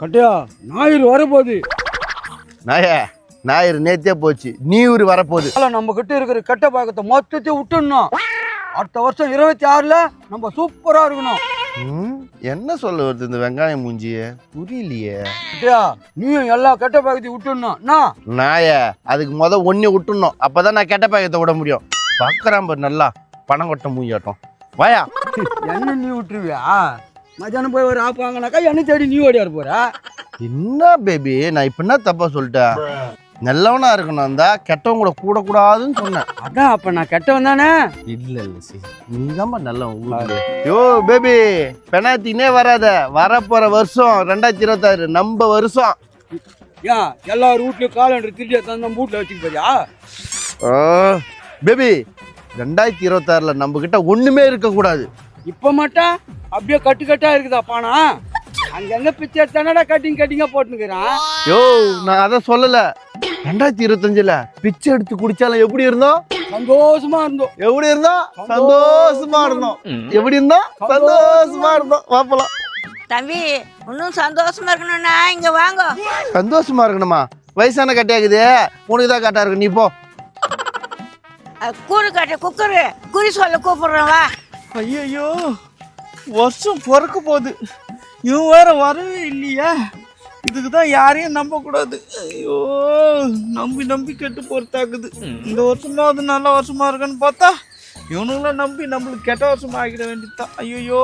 கட்டையா ஞாயிறு வரப்போகுது. நாய ஞாயிறு நேத்தே போச்சு. நீ ஊர் வரப்போகுது. அதனால நம்ம கிட்ட இருக்கிற கெட்ட பழக்கத்தை மொத்தத்தையும் விட்டுடணும். அடுத்த வருஷம் இருபத்தி ஆறுல நம்ம சூப்பரா இருக்கணும். ம், என்ன சொல்ல வருது இந்த வெங்காயம் மூஞ்சிய? புரியலையே. கட்டையா நீயும் எல்லா கெட்ட பழக்கத்தையும் விட்டுடணும். என்ன? நாய அதுக்கு முத ஒண்ணு விட்டுணும் அப்பதான் நான் கெட்ட பாக்கத்தை விட முடியும். பார்க்கறான் பாரு நல்லா பணம் கொட்ட மூஞ்சாட்டம் வாயா. என்ன நீ விட்டுருவியா? மத்தியானம் போய் ஒரு ஆப்பு வாங்கினாக்கா என்ன தேடி நீ ஓடியாரு போற? என்ன பேபி நான் இப்ப என்ன தப்பா சொல்லிட்டேன்? நல்லவனா இருக்கணும் அந்த கெட்டவங்க கூட கூட கூடாதுன்னு சொன்னேன். அதான் அப்ப நான் கெட்டவன் தானே? இல்ல இல்ல சி நீ தான் நல்லவன். யோ பேபி பெனாத்தினே வராத. வரப்போற வருஷம் ரெண்டாயிரத்தி இருபத்தாறு நம்ம வருஷம். ஏன் எல்லார் வீட்லயும் காலண்டர் திருடியா தான் நம்ம வீட்டுல வச்சுக்க போறியா? பேபி ரெண்டாயிரத்தி இருபத்தாறுல நம்ம கிட்ட ஒண்ணுமே இருக்க கூடாது இப்ப மட்டும் அப்படியே கட்டு கட்டா இருக்குதா பானா? அங்கங்க பிச்சை எடுத்தானடா கட்டிங் கட்டிங்கா போட்டுக்கிறான் யோ நான் அதை சொல்லல. ரெண்டாயிரத்தி இருபத்தஞ்சுல பிச்சை எடுத்து குடிச்சாலும் எப்படி இருந்தோம்? சந்தோஷமா இருந்தோம். எப்படி இருந்தோம்? சந்தோஷமா இருந்தோம். எப்படி இருந்தோம்? சந்தோஷமா இருந்தோம். வாப்பலாம் தம்பி இன்னும் சந்தோஷமா இருக்கணும்னா இங்க வாங்க. சந்தோஷமா இருக்கணுமா? வயசான கட்டியாக்குது உனக்கு தான் கட்டா இருக்கு. நீ போ. கூறு கட்ட குக்கரு. குறி சொல்ல கூப்பிடுறேன் வா. ஐயோ வருஷம் பிறக்க போகுது. இவன் வேற வரவே இல்லையா. இதுக்கு தான் யாரையும் நம்பக்கூடாது ஐயோ நம்பி நம்பி கெட்டு போறதாக்குது. இந்த வருஷமாவது நல்ல வருஷமா இருக்குன்னு பார்த்தா இவனுங்களாம் நம்பி நம்மளுக்கு கெட்ட வருஷமா ஆகிட வேண்டியதுதான் ஐயோ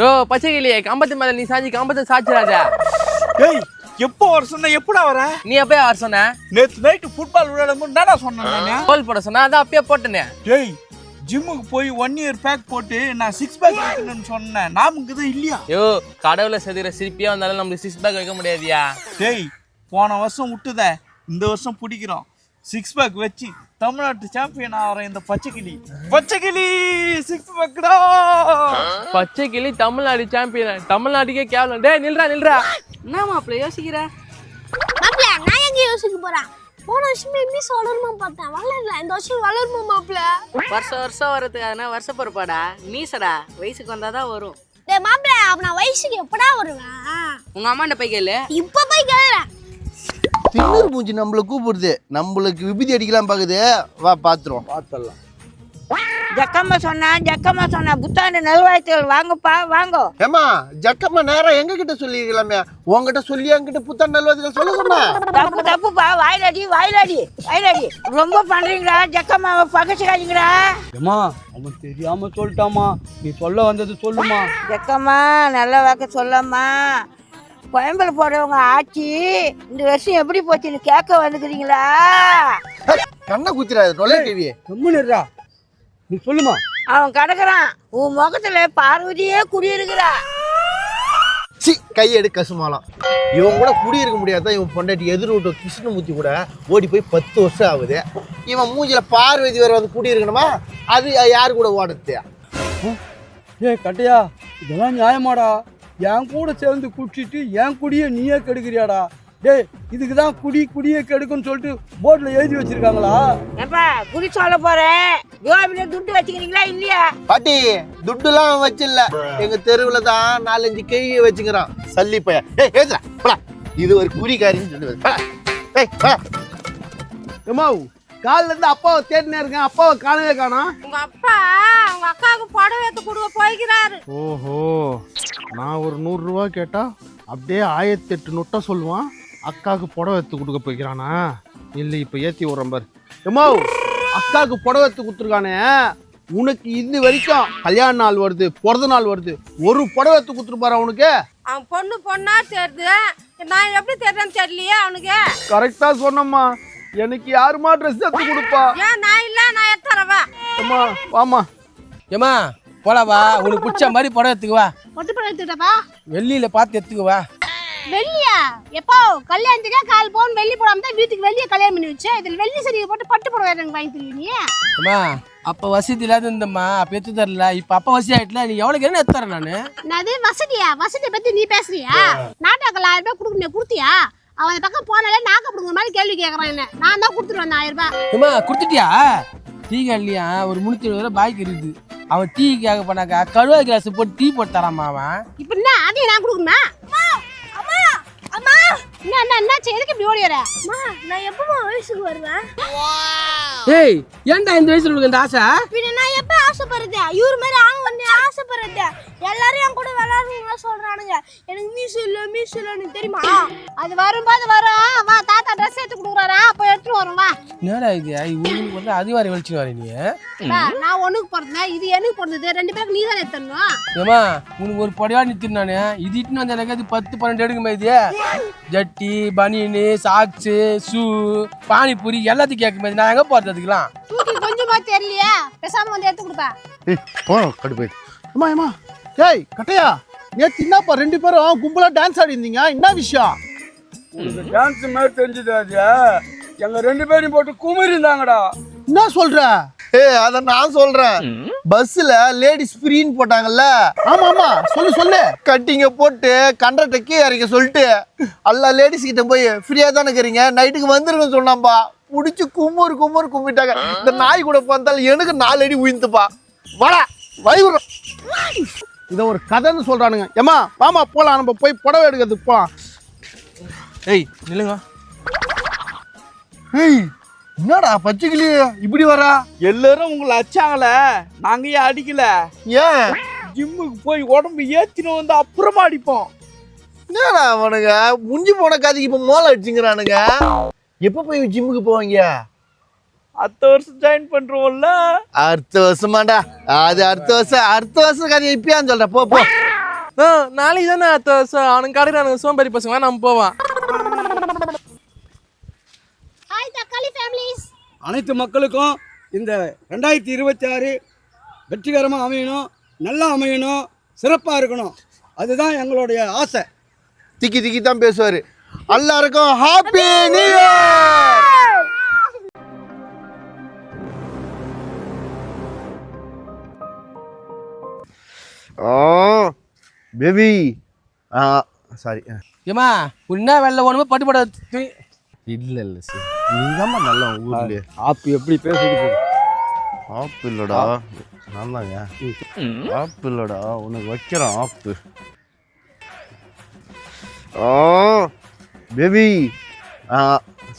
யோ பச்சைக்கிளியே கம்பத்து மேல நீ சாஞ்சி கம்பத்தை சாச்சிடாத ஏய் எப்போ வருஷம்னா எப்படா வர? நீ எப்பயா வர சொன்ன. நேற்று நைட்டு ஃபுட்பால் விளையாடும் என்னடா சொன்னேன் நானு? கோல் போட சொன்னா அதான் அப்பயே போட்டனே. டேய் ஜிம்முக்கு போய் ஒன் இயர் பேக் போட்டு நான் சிக்ஸ் பேக் வைக்கணும்னு சொன்னேன். நாமுக்கு தான் இல்லையா? யோ கடவுளை செதுற சிரிப்பியா வந்தாலும் நம்மளுக்கு சிக்ஸ் பேக் வைக்க முடியாதியா? டேய் போன வருஷம் விட்டுத இந்த வருஷம் பிடிக்கிறோம். சிக்ஸ் பேக் வச்சு தமிழ்நாட்டு சாம்பியன் ஆகிற இந்த பச்சைக்கிளி. பச்சைக்கிளி சிக்ஸ் பேக்டா பச்சைக்கிளி தமிழ்நாடு சாம்பியன் தமிழ்நாட்டுக்கே கேவலம். டேய் நில்றா நில்றா. என்ன மாப்பிள்ள யோசிக்கிற? மாப்பிள்ள நான் எங்க யோசிக்க போறேன்? போன வருஷமே மிஸ் வளருமா பார்த்தேன்? வளரல. இந்த வருஷம் வளருமா மாப்பிள்ள. வருஷம் வருஷம் வரதுக்காகனா வருஷ பொறுப்பாடா? மீசடா. வயசுக்கு வந்தாதான் வரும். டேய் மாப்பிள்ள அப்ப நான் வயசுக்கு எப்படா வருவேன்? உங்க அம்மாண்ட போய் கேளு. இப்ப போய் கேளுறேன். திண்ணூர் மூஞ்சி நம்மள கூப்பிடுது. நம்மளுக்கு விபூதி அடிக்கலாம் பாக்குது. வா பாத்துருவோம். பார்த்தலாம் ஜக்கம்மா சொன்னா ஜக்கம்மா சொன்னா புத்தாண்டு நல்வாழ்த்துகள். வாங்கப்பா வாங்கோ. ஏமா ஜக்கம்மா நேரம் எங்க கிட்ட சொல்லிருக்கலாமே? உன்கிட்ட சொல்லி என்கிட்ட புத்தாண்டு நல்வாதிகள் சொல்ல சொன்னா தப்பு தப்புப்பா. வாயிலடி வாயிலடி வாயிலடி. ரொம்ப பண்றீங்களா? ஜக்கம்மாவை பகச்சிக்காதீங்கடா ஏமா அவன் தெரியாம சொல்லிட்டாமா நீ சொல்ல வந்தது சொல்லுமா ஜக்கம்மா நல்ல வாக்க சொல்லம்மா. கோயம்புல போறவங்க ஆட்சி இந்த வருஷம் எப்படி போச்சுன்னு கேட்க வந்துக்கிறீங்களா? கண்ணை குத்திராது நொலை கேவியே கம்முன்னுடா நீ சொல்லுமா. அவன் கிடக்குறான். உன் முகத்துல பார்வதியே குடியிருக்கிறா. சி கையெடு கசுமாலாம். இவன் கூட குடியிருக்க முடியாதான் இவன் பொண்டாட்டி எதிர் விட்ட கிருஷ்ணமூர்த்தி கூட ஓடி போய் பத்து வருஷம் ஆகுது. இவன் மூஞ்சில பார்வதி வேற வந்து குடியிருக்கணுமா? அது யாரு கூட ஓடுறது? ஏய் கட்டையா இதெல்லாம் நியாயமாடா. என் கூட சேர்ந்து குடிச்சிட்டு என் குடியை நீயே கெடுக்கிறியாடா. டேய் இதுக்கு தான் குடி குடியை கெடுக்குன்னு சொல்லிட்டு போர்டில் எழுதி வச்சிருக்காங்களா? ஏப்பா குடி சொல்ல போறேன். கோபில துட்டு வச்சுக்கிறீங்களா இல்லையா? பாட்டி துட்டுலாம் வச்சில்ல. எங்க தெருவுல தான் நாலஞ்சு கேவிய வச்சுக்கிறான். சல்லி ஏய் போடா. இது ஒரு குறிக்காரின்னு சொல்லுவது. ஏய். எம்மாவு காலில இருந்து அப்பாவை தேடினே இருக்கேன். அப்பாவை காணவே காணோம் உங்க அப்பா உங்க அக்காவுக்கு புடவை எடுத்து கொடுக்க போய்க்கிறாரு. ஓஹோ. நான் ஒரு நூறுரூவா கேட்டா அப்படியே ஆயிரத்தி எட்டு நொட்டை சொல்லுவான். அக்காவுக்கு புடவை எடுத்து கொடுக்க போய்க்கிறானா? இல்லை இப்போ ஏற்றி விட்றேன் பாரு. எம்மாவு அக்காவுக்கு புடவை எடுத்து கொடுத்துருக்கானே. உனக்கு இது வரைக்கும் கல்யாண நாள் வருது பிறந்த நாள் வருது. ஒரு புடவை எடுத்து கொடுத்துருப்பாரு அவனுக்கு அவன் பொண்ணு பொண்ணா தெரியுது நான் எப்படி தெரியுறேன்னு தெரியலையே அவனுக்கு. கரெக்டாக சொன்னம்மா. எனக்கு யாருமா ட்ரெஸ் எடுத்து கொடுப்பா? ஏன் நான் இல்ல நான் எத்தரவா அம்மா வாம்மா. ஏமா போலாவா உனக்கு பிடிச்ச மாதிரி படம் எடுத்துக்கு வா. பொட்டு படம் வெள்ளியில பார்த்து எடுத்துக்கு வா. வெள்ளியா? எப்போ? கல்யாணத்துக்கே கால் பவுன் வெள்ளி போடாம தான் வீட்டுக்கு வெளியே கல்யாணம் பண்ணி வச்சு இதில் வெள்ளி சரியை போட்டு பட்டு புடவை எனக்கு வாங்கி தருவீங்க அம்மா அப்ப வசதி இல்லாத இருந்தம்மா. அப்ப எடுத்து தரல. இப்ப அப்ப வசதி ஆயிட்டுல. நீ எவ்வளவு என்ன எடுத்து தரேன் நானு? என்னது? வசதியா? வசதியை பத்தி நீ பேசுறியா? நாட்டாக்கள் ஆயிரம் ரூபாய் கொடுக்க கொடுத்தியா? அவன் அந்த பக்கம் போனாலே நாக்க பிடுங்குற மாதிரி கேள்வி கேட்கறான் என்ன. நான் தான் கொடுத்துட்டு வந்தேன் ஆயிரம் ரூபாய். ஏமா கொடுத்துட்டியா? டீ கடையிலையா? ஒரு முன்னூத்தி இருபது ரூபாய் பாய்க்கு இருக்குது. அவன் டீ கேட்க போனாக்கா கழுவா கிளாஸ் போட்டு டீ போட்டு தராமா அவன். இப்ப என்ன? அதையும் நான் கொடுக்கணுமா? அம்மா என்னாச்சு எதுக்கு இப்படி ஓடி வர? நான் எப்பமா வயசுக்கு வருவேன்? ஏய் ஏன்டா இந்த வயசுல இந்த ஆசை? பின்ன நான் எப்ப ஆசைப்படுறது இவர் மாதிரி ஆங்க வந்து ஆசைப்படுறது எல்லாரும் என் கூட விளையாடுங்க சொல்றானுங்க. எனக்கு மீசு இல்ல மீசு இல்லன்னு தெரியுமா? அது வரும்போது வரும். வா தாத்தா ட்ரெஸ் எடுத்து கொடுக்குறாரா. அப்போ எடுத்துட்டு வரும் வா. என்னடா இது? உங்களுக்கு வந்து அதிவாரி வெளிச்சு வர நீ நான் ஒண்ணுக்கு பிறந்தேன் இது எனக்கு பிறந்தது ரெண்டு பேருக்கு நீ தான் எடுத்துடணும்? ஏமா உனக்கு ஒரு படிவா நிறுத்திட்டு நானு. இது இட்டுன்னு வந்து எனக்கு அது பத்து பன்னெண்டு எடுக்குமா இது? ஜட்டி பனியனு சாக்ஸு ஷூ பானிபூரி எல்லாத்தையும் கேட்குமே நான் எங்க போறது அதுக்கெல்லாம் தூக்கி கொஞ்சமா தெரியலையே. பேசாம வந்து எடுத்து கொடுப்பா ஏய் போ கடுப்பு ஏமா ஏமா ஏய் கட்டையா? நேத்து என்னப்பா ரெண்டு பேரும் கும்பலா டான்ஸ் ஆடி இருந்தீங்க என்ன விஷயம்? உங்களுக்கு டான்ஸ் மாதிரி தெரிஞ்சது அது எங்க ரெண்டு பேரையும் போட்டு குமிரி இருந்தாங்கடா என்ன சொல்ற? ஏ அத நான் சொல்றேன். பஸ்ல லேடிஸ் ஃப்ரீன்னு போட்டாங்கல்ல? ஆமா ஆமா. சொல்லு சொல்லு. கட்டிங்க போட்டு கண்டக்டர் கீழே இறக்க சொல்லிட்டு எல்லா லேடிஸ் கிட்ட போய் ஃப்ரீயா தானே இருக்கிறீங்க? நைட்டுக்கு வந்துருங்க சொன்னாம்பா புடிச்சு கும்மூர் கும்மூர் கும்பிட்டாங்க. இந்த நாய் கூட பார்த்தாலும் எனக்கு நாலு அடி உயிர்த்துப்பா வாடா வயிறு இத ஒரு கதைன்னு சொல்றானுங்க. ஏமா வாமா போலாம். நம்ம போய் புடவை எடுக்கிறதுக்கு போலாம். ஏய் நில்லுங்க. ஏய் என்னடா பச்சைக்கிளி இப்படி வரா எல்லாரும் உங்களை அச்சாங்களே நாங்க ஏன் அடிக்கல? ஏன்? ஜிம்முக்கு போய் உடம்பு ஏத்தின்னு வந்து அப்புறமா அடிப்போம். என்னடா அவனுங்க? முடிஞ்சு போன கதைக்கு இப்போ மோளை அடிச்சுங்கிறானுங்க. எப்போ போய் ஜிம்முக்கு போவீங்க? அடுத்த வருஷம் ஜாயின் பண்றோம்ல. அடுத்த வருஷமாடா அது அடுத்த வருஷம் அடுத்த வருஷம் கதையை இப்பயான்னு சொல்ற. போ போ. நாளைக்கு தானே அவனுக்கு காடுறானுங்க சோம்பேறி பசங்க நம்ம போவான் ஃபேமிலிஸ் அனைத்து மக்களுக்கும் இந்த ரெண்டாயிரத்தி இருபத்தி ஆறு வெற்றிகரமாக அமையணும் நல்லா அமையணும் சிறப்பாக இருக்கணும். அதுதான் எங்களுடைய ஆசை. திக்கி திக்கி தான் பேசுவாரு. எல்லாருக்கும் happy new year oh baby. ஆ சாரி ஏமா வெள்ள ஒண்ணுமே பட்டு போட இல்ல இல்ல சார். நீங்க நல்லா ஊர்லயே. ஆப்பு எப்படி பேசுறது ஆப்பு இல்லடா நான் தாங்க. ஆப்பு இல்லடா உனக்கு வைக்கிறேன் ஆப்பு. ஓ பேபி. ஆ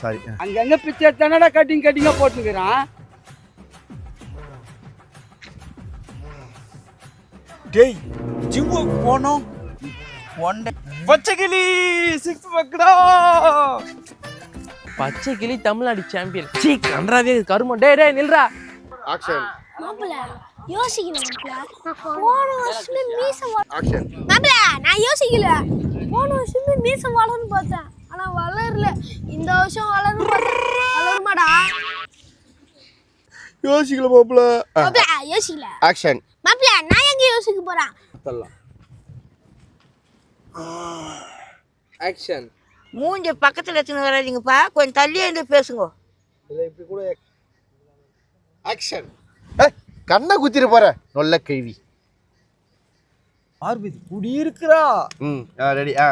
சாரி அங்கங்க பிச்சை எடுத்தானடா கட்டிங் கட்டிங்காக போட்டுக்கிறான் டேய் ஜிம்முக்கு போனோம். ஒன் டே பச்சைக்கிளி சிக்ஸ் பக்கடா. பச்சை கிளி தமிழ்நாடு சாம்பியன் சீ கன்றாவே கருமம். டேய் டேய் நில்றா. ஆக்ஷன். மாப்பிள்ள யோசிக்கணும் மாப்பிள்ள போன வருஷமே மீச ஆக்ஷன். மாப்பிள்ள நான் யோசிக்கல. போன வருஷமே மீச வளரும்னு பார்த்தேன். ஆனா வளரல. இந்த வருஷம் வளரும் பார்த்தேன் வளருமாடா. யோசிக்கல மாப்பிள. மாப்பிள்ள யோசிக்கல. ஆக்ஷன். மாப்பிள்ள எங்க யோசிக்க போறேன் ஆக்ஷன் மூஞ்சி பக்கத்தில் எடுத்துன்னு வராதீங்கப்பா. கொஞ்சம் தள்ளியே இருந்து பேசுங்க. ஆக்ஷன் கண்ணை குத்திர போற நல்ல கேள்வி. பார்வதி குடியிருக்கிறா. ம் ரெடி ஆ.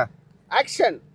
ஆக்ஷன்